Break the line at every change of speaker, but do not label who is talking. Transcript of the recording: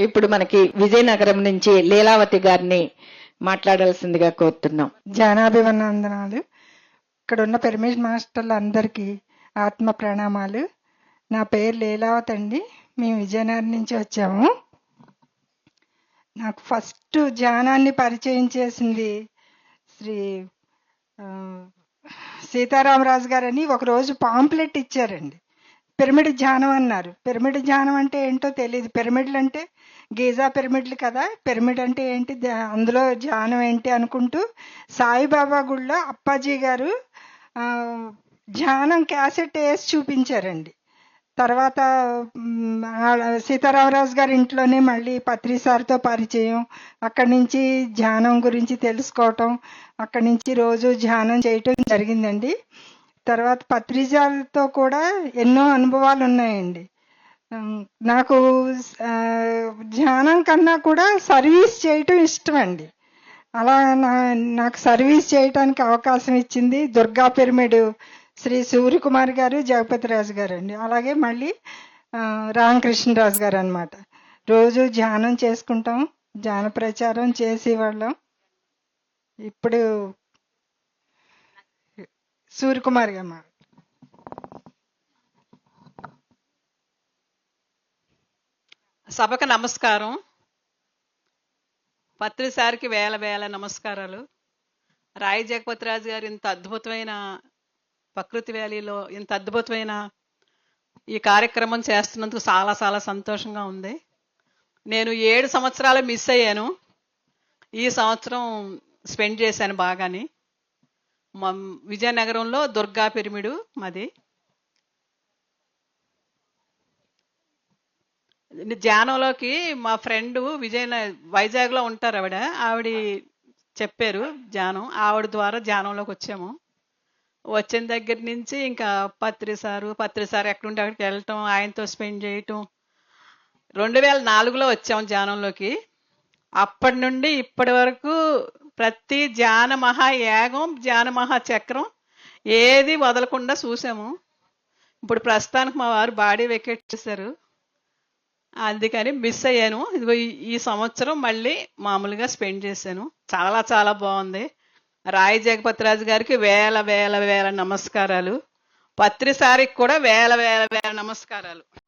ఇప్పుడు మనకి విజయనగరం నుంచి లీలావతి గారిని మాట్లాడాల్సిందిగా కోరుతున్నాం.
జానాభివందనాలు ఇక్కడ ఉన్న పిరమిడ్ మాస్టర్లు అందరికీ ఆత్మ ప్రణామాలు. నా పేరు లీలావతి అండి. మేము విజయనగరం నుంచి వచ్చాము. నాకు ఫస్ట్ ధ్యానాన్ని పరిచయం చేసింది శ్రీ సీతారామరాజు గారని. ఒకరోజు పాంప్లెట్ ఇచ్చారండి. పిరమిడ్ ధ్యానం అన్నారు. పిరమిడ్ ధ్యానం అంటే ఏంటో తెలియదు పిరమిడ్లు అంటే గీజా పిరమిడ్లు కదా. పిరమిడ్ అంటే ఏంటి? అందులో ధ్యానం ఏంటి అనుకుంటూ సాయిబాబా గుళ్ళో అప్పాజీ గారు ధ్యానం క్యాసెట్ వేసి చూపించారండి. తర్వాత సీతారామరాజు గారి ఇంట్లోనే మళ్ళీ పత్రి సార్తో పరిచయం అక్కడి నుంచి ధ్యానం గురించి తెలుసుకోవటం అక్కడి నుంచి రోజు ధ్యానం చేయటం జరిగిందండి. తర్వాత పత్రిజాలతో కూడా ఎన్నో అనుభవాలు ఉన్నాయండి నాకు ధ్యానం కన్నా కూడా సర్వీస్ చేయటం ఇష్టం అండి అలా నా నాకు సర్వీస్ చేయటానికి అవకాశం ఇచ్చింది దుర్గా పిరమిడ్ శ్రీ సూర్యకుమార్ గారు జగపతి రాజు గారు అండి అలాగే మళ్ళీ రామకృష్ణరాజు గారు అనమాట రోజు ధ్యానం చేసుకుంటాం ధ్యాన ప్రచారం చేసేవాళ్ళం. ఇప్పుడు సూర్యకుమారి అమ్మ.
సభకు నమస్కారం. పత్రిసారికి వేల వేల నమస్కారాలు. రాయి జగపతిరాజు గారు ఇంత అద్భుతమైన ప్రకృతి వ్యాలీలో ఇంత అద్భుతమైన ఈ కార్యక్రమం చేస్తున్నందుకు చాలా చాలా సంతోషంగా ఉంది. నేను ఏడు సంవత్సరాలు మిస్ అయ్యాను. ఈ సంవత్సరం స్పెండ్ చేశాను బాగానే. మా విజయనగరంలో దుర్గా పిరిమిడు మాది. ధ్యానంలోకి మా ఫ్రెండ్ విజయ వైజాగ్లో ఉంటారు ఆవిడ. ఆవిడ చెప్పారు ధ్యానం. ఆవిడ ద్వారా ధ్యానంలోకి వచ్చాము. వచ్చిన దగ్గర నుంచి ఇంకా పత్రి సారు పత్రి సారు ఎక్కడుంటే అక్కడికి వెళ్ళటం ఆయనతో స్పెండ్ చేయటం. రెండు వేల నాలుగులో వచ్చాము ధ్యానంలోకి. అప్పటి నుండి ఇప్పటి వరకు ప్రతి జానమహా యాగం జానమహా చక్రం ఏది వదలకుండా చూసాము. ఇప్పుడు ప్రస్తుతానికి మా వారు బాడీ వెకేట్ చేశారు. అందుకని మిస్ అయ్యాను. ఇదిగో ఈ- సంవత్సరం మళ్ళీ మామూలుగా స్పెండ్ చేశాను. చాలా చాలా బాగుంది. రాయి జగపతిరాజు గారికి వేల వేల వేల నమస్కారాలు. పత్రిసారికి కూడా వేల వేల వేల నమస్కారాలు.